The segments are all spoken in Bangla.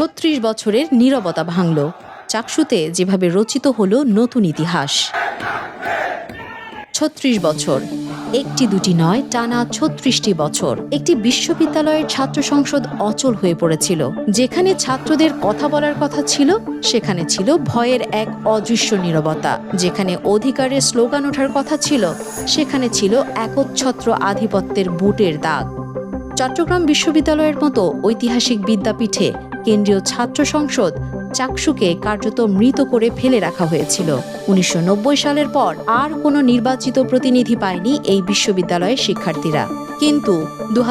ছত্রিশ বছরের নীরবতা ভাঙল। চাকসুতে যেভাবে রচিত হলো নতুন ইতিহাস। ছত্রিশ বছর। একটি দুটি নয়, টানা ছত্রিশটি বছর। একটি বিশ্ববিদ্যালয়ের ছাত্র সংসদ অচল হয়ে পড়েছিল। যেখানে ছাত্রদের কথা বলার কথা ছিল, সেখানে ছিল ভয়ের এক অদৃশ্য নীরবতা। যেখানে অধিকারের স্লোগান ওঠার কথা ছিল, সেখানে ছিল একচ্ছত্র আধিপত্যের বুটের দাগ। চট্টগ্রাম বিশ্ববিদ্যালয়ের মতো ঐতিহাসিক বিদ্যাপীঠে কেন্দ্রীয় ছাত্র সংসদ চাকসুকে কার্যত মৃত করে ফেলে রাখা হয়েছিল। উনিশশো সালের পর আর কোনো নির্বাচিত প্রতিনিধি পায়নি এই বিশ্ববিদ্যালয়ের শিক্ষার্থীরা। কিন্তু দু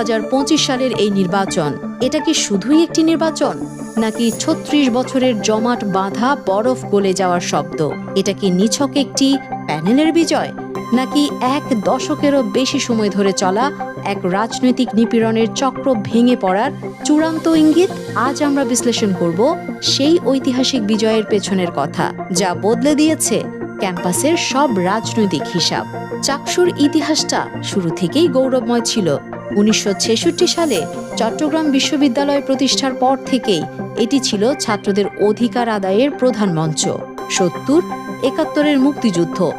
সালের এই নির্বাচন, এটা কি শুধুই একটি নির্বাচন? নাকি ছত্রিশ বছরের জমাট বাঁধা বরফ গলে যাওয়ার শব্দ? এটা কি নিছক একটি প্যানেলের বিজয়? নাকি এক দশকেরও বেশি সময় ধরে চলা এক রাজনৈতিক নিপীড়নের চক্র ভেঙে পড়ার চূড়ান্ত ইঙ্গিত আজ আমরা বিশ্লেষণ করব সেই ঐতিহাসিক বিজয়ের পেছনের কথা, যা বদলে দিয়েছে ক্যাম্পাসের সব রাজনৈতিক হিসাব। চাকসুর ইতিহাসটা শুরু থেকেই গৌরবময় ছিল। উনিশশো ছেষট্টি সালে চট্টগ্রাম বিশ্ববিদ্যালয় প্রতিষ্ঠার পর থেকেই এটি ছিল ছাত্রদের অধিকার আদায়ের প্রধান মঞ্চ। সত্তর, একাত্তরের মুক্তিযুদ্ধ,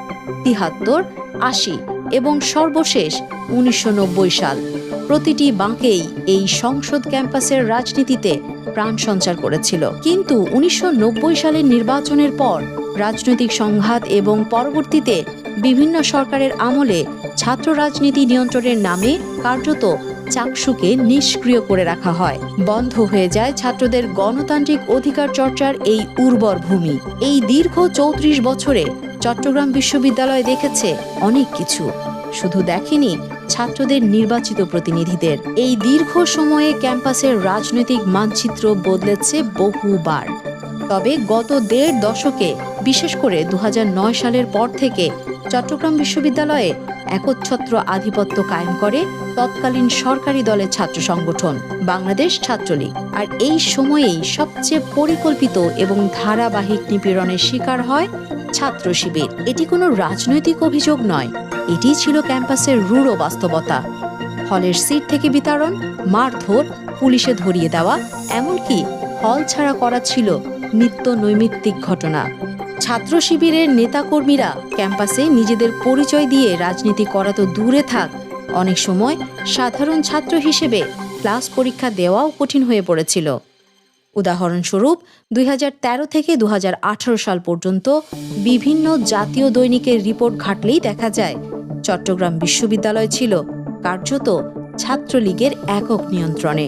তিহাত্তর, আশি এবং সর্বশেষ উনিশশো নব্বই সাল। প্রতিটি বাঁকেই এই সংসদ ক্যাম্পাসের রাজনীতিতে প্রাণ সঞ্চার করেছিল। কিন্তু উনিশশো নব্বই সালের নির্বাচনের পর রাজনৈতিক সংঘাত এবং পরবর্তীতে বিভিন্ন সরকারের আমলে ছাত্র রাজনীতি নিয়ন্ত্রণের নামে কার্যত চাকসুকে নিষ্ক্রিয় করে রাখা হয়। বন্ধ হয়ে যায় ছাত্রদের গণতান্ত্রিক অধিকার চর্চার এই উর্বর ভূমি। এই দীর্ঘ চৌত্রিশ বছরে চট্টগ্রাম বিশ্ববিদ্যালয় দেখেছে অনেক কিছু। শুধু দেখেনি ছাত্রদের নির্বাচিত প্রতিনিধিদের। এই দীর্ঘ সময়ে ক্যাম্পাসের রাজনৈতিক মানচিত্র বদলেছে বহুবার। তবে গত দেড় দশকে, বিশেষ করে দুহাজার নয় সালের পর থেকে, চট্টগ্রাম বিশ্ববিদ্যালয়ে একচ্ছত্র আধিপত্য কায়েম করে তৎকালীন সরকারি দলের ছাত্র সংগঠন বাংলাদেশ ছাত্রলীগ। আর এই সময়েই সবচেয়ে পরিকল্পিত এবং ধারাবাহিক নিপীড়নের শিকার হয় ছাত্র শিবির। এটি কোনো রাজনৈতিক অভিযোগ নয়। এটি ছিল ক্যাম্পাসের রূঢ় বাস্তবতা। হলের সিট থেকে বিতরণ, মারধর, পুলিশে ধরিয়ে দেওয়া, এমনকি হল ছাড়া করা ছিল নিত্য নৈমিত্তিক ঘটনা। ছাত্র শিবিরের নেতাকর্মীরা ক্যাম্পাসে নিজেদের পরিচয় দিয়ে রাজনীতি করা তো দূরে থাক। অনেক সময় সাধারণ ছাত্র হিসেবে ক্লাস পরীক্ষা দেওয়াও কঠিন হয়ে পড়েছিল। উদাহরণস্বরূপ, দুই হাজার তেরো থেকে দু হাজার আঠারো সাল পর্যন্ত বিভিন্ন জাতীয় দৈনিকের রিপোর্ট ঘাটলেই দেখা যায়, চট্টগ্রাম বিশ্ববিদ্যালয় ছিল কার্যত ছাত্রলীগের একক নিয়ন্ত্রণে।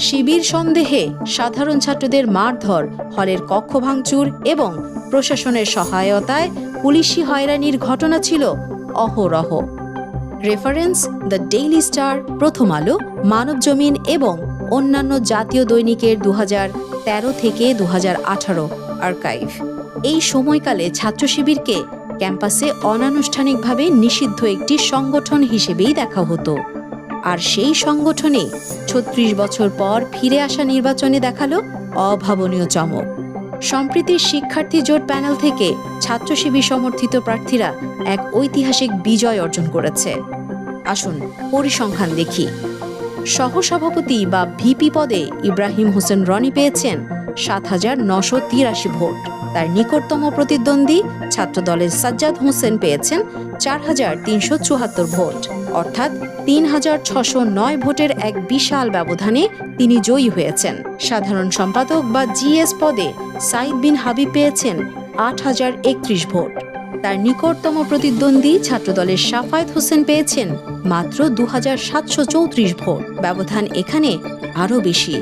শিবির সন্দেহে সাধারণ ছাত্রদের মারধর, হলের কক্ষ ভাঙচুর এবং প্রশাসনের সহায়তায় পুলিশি হয়রানির ঘটনা ছিল অহরহ। রেফারেন্স দ্য ডেইলি স্টার, প্রথম আলো মানব জমিন এবং অন্যান্য জাতীয় দৈনিকের দু তেরো থেকে দু আঠারো আর্কাইভ। এই সময়কালে ছাত্র শিবিরকে ক্যাম্পাসে অনানুষ্ঠানিকভাবে নিষিদ্ধ একটি সংগঠন হিসেবেই দেখা হতো। আর সেই সংগঠনে ছত্রিশ বছর পর ফিরে আসা নির্বাচনে দেখাল অভাবনীয় চমক। সম্প্রীতির শিক্ষার্থী জোট প্যানেল থেকে ছাত্র শিবির সমর্থিত প্রার্থীরা এক ঐতিহাসিক বিজয় অর্জন করেছে। আসুন পরিসংখ্যান দেখি। সহসভাপতি বা ভিপি পদে ইব্রাহিম হোসেন রনি পেয়েছেন সাত হাজার নশো তিরাশি ভোট। তার নিকটতম প্রতিদ্বন্দ্বী ছাত্রদলের সাজ্জাদ হোসেন পেয়েছেন চার হাজার তিনশো চুয়াত্তর ভোট। অর্থাৎ তিন হাজার ছশো নয় ভোটের এক বিশাল ব্যবধানে তিনি জয়ী হয়েছেন। সাধারণ সম্পাদক বা জিএস পদে সাইদ বিন হাবিব পেয়েছেন আট হাজার একত্রিশ ভোট। তার নিকটতম প্রতিদ্বন্দ্বী ছাত্রদলের সাফায়েত হোসেন পেয়েছেন মাত্র দু হাজার সাতশো চৌত্রিশ ভোট। ব্যবধান এখানে আরও বেশি,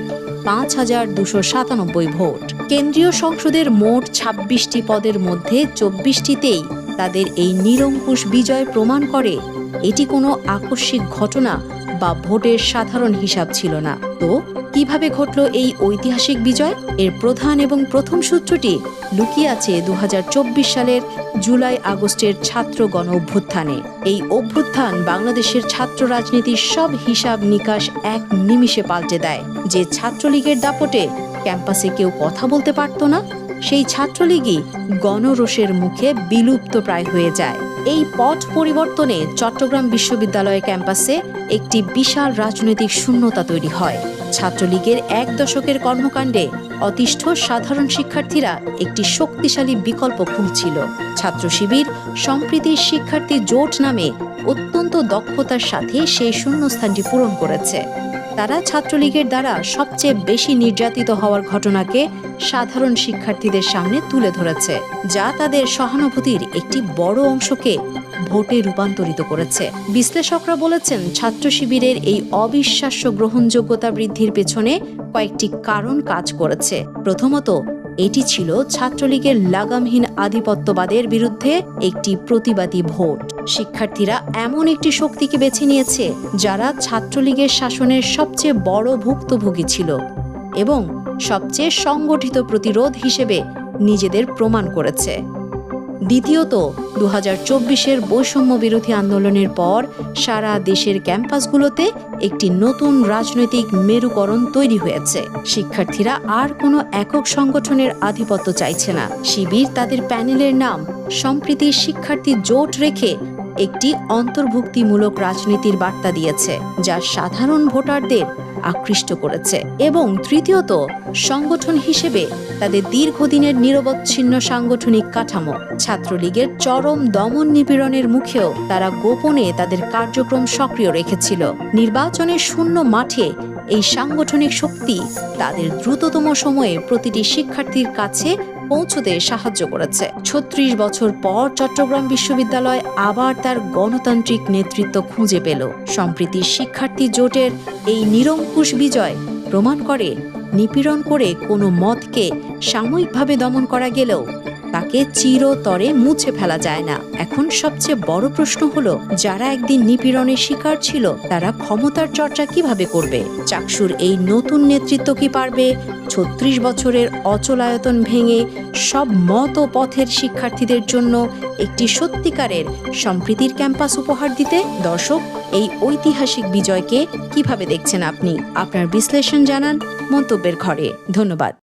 পাঁচ হাজার দুশো সাতানব্বই ভোট। কেন্দ্রীয় সংসদের মোট ছাব্বিশটি পদের মধ্যে চব্বিশটিতেই তাদের এই নিরঙ্কুশ বিজয় প্রমাণ করে। এটি কোনো আকস্মিক ঘটনা বা ভোটের সাধারণ হিসাব ছিল না। তো, কীভাবে ঘটল এই ঐতিহাসিক বিজয়? এর প্রধান এবং প্রথম সূত্রটি লুকিয়ে আছে দু হাজার চব্বিশ সালের জুলাই আগস্টের ছাত্র গণ অভ্যুত্থানে। এই অভ্যুত্থান বাংলাদেশের ছাত্র রাজনীতির সব হিসাব নিকাশ এক নিমিষে পাল্টে দেয়। যে ছাত্রলীগের দাপটে ক্যাম্পাসে কেউ কথা বলতে পারত না, সেই ছাত্রলীগই গণরোষের মুখে বিলুপ্ত প্রায় হয়ে যায়। এই পথ পরিবর্তনে চট্টগ্রাম বিশ্ববিদ্যালয় ক্যাম্পাসে একটি বিশাল রাজনৈতিক শূন্যতা তৈরি হয়। ছাত্রলীগের এক দশকের কর্মকাণ্ডে অতিষ্ঠ সাধারণ শিক্ষার্থীরা একটি শক্তিশালী বিকল্প খুঁজছিল। ছাত্র শিবির সম্প্রীতির শিক্ষার্থী জোট নামে অত্যন্ত দক্ষতার সাথে সেই শূন্যস্থানটি পূরণ করেছে। তারা ছাত্রলীগের দ্বারা সবচেয়ে বেশি নির্যাতিত হওয়ার ঘটনাকে সাধারণ শিক্ষার্থীদের সামনে তুলে ধরেছে, যা তাদের সহানুভূতির একটি বড় অংশকে ভোটে রূপান্তরিত করেছে। বিশ্লেষকরা বলেছেন, ছাত্র শিবিরের এই অবিশ্বাস্য গ্রহণযোগ্যতা বৃদ্ধির পেছনে কয়েকটি কারণ কাজ করেছে। প্রথমত, এটি ছিল ছাত্রলীগের লাগামহীন আধিপত্যবাদের বিরুদ্ধে একটি প্রতিবাদী ভোট। শিক্ষার্থীরা এমন একটি শক্তিকে বেছে নিয়েছে যারা ছাত্রলীগের শাসনের সবচেয়ে বড় ভুক্তভোগী ছিল এবং সবচেয়ে সংগঠিত প্রতিরোধ হিসেবে নিজেদের প্রমাণ করেছে। দ্বিতীয়ত দু হাজার চব্বিশের বৈষম্য বিরোধী আন্দোলনের পর সারা দেশের ক্যাম্পাসগুলোতে একটি নতুন রাজনৈতিক মেরুকরণ তৈরি হয়েছে। শিক্ষার্থীরা আর কোনো একক সংগঠনের আধিপত্য চাইছে না। শিবির তাদের প্যানেলের নাম সম্প্রীতির শিক্ষার্থী জোট রেখে একটি অন্তর্ভুক্তিমূলক রাজনীতির বার্তা দিয়েছে, যা সাধারণ ভোটারদের আকৃষ্ট করেছে এবং তৃতীয়ত, সংগঠন হিসেবে তাদের দীর্ঘদিনের নিরবচ্ছিন্ন সাংগঠনিক কাঠামো, ছাত্রলীগের চরম দমন নিপীড়নের মুখেও তারা গোপনে তাদের কার্যক্রম সক্রিয় রেখেছিল। নির্বাচনের শূন্য মাঠে এই সাংগঠনিক শক্তি তাদের দ্রুততম সময়ে প্রতিটি শিক্ষার্থীর কাছে পৌঁছতে সাহায্য করেছে। ছত্রিশ বছর পর চট্টগ্রাম বিশ্ববিদ্যালয় আবার তার গণতান্ত্রিক নেতৃত্ব খুঁজে পেল। সম্প্রীতি শিক্ষার্থী জোটের এই নিরঙ্কুশ বিজয় প্রমাণ করে, নিপীড়ন করে কোনো মতকে সাময়িকভাবে দমন করা গেলেও তাকে চিরতরে মুছে ফেলা যায় না। এখন সবচেয়ে বড় প্রশ্ন হলো, যারা একদিন নিপীড়নের শিকার ছিল, তারা ক্ষমতার চর্চা কীভাবে করবে? চাকসুর এই নতুন নেতৃত্ব কি পারবে? ছত্রিশ বছরের অচলায়তন ভেঙে সব মত ও পথের শিক্ষার্থীদের জন্য একটি সত্যিকারের সম্প্রীতির ক্যাম্পাস উপহার দিতে? দর্শক, এই ঐতিহাসিক বিজয়কে কীভাবে দেখছেন আপনি? আপনার বিশ্লেষণ জানান মন্তব্যের ঘরে। ধন্যবাদ।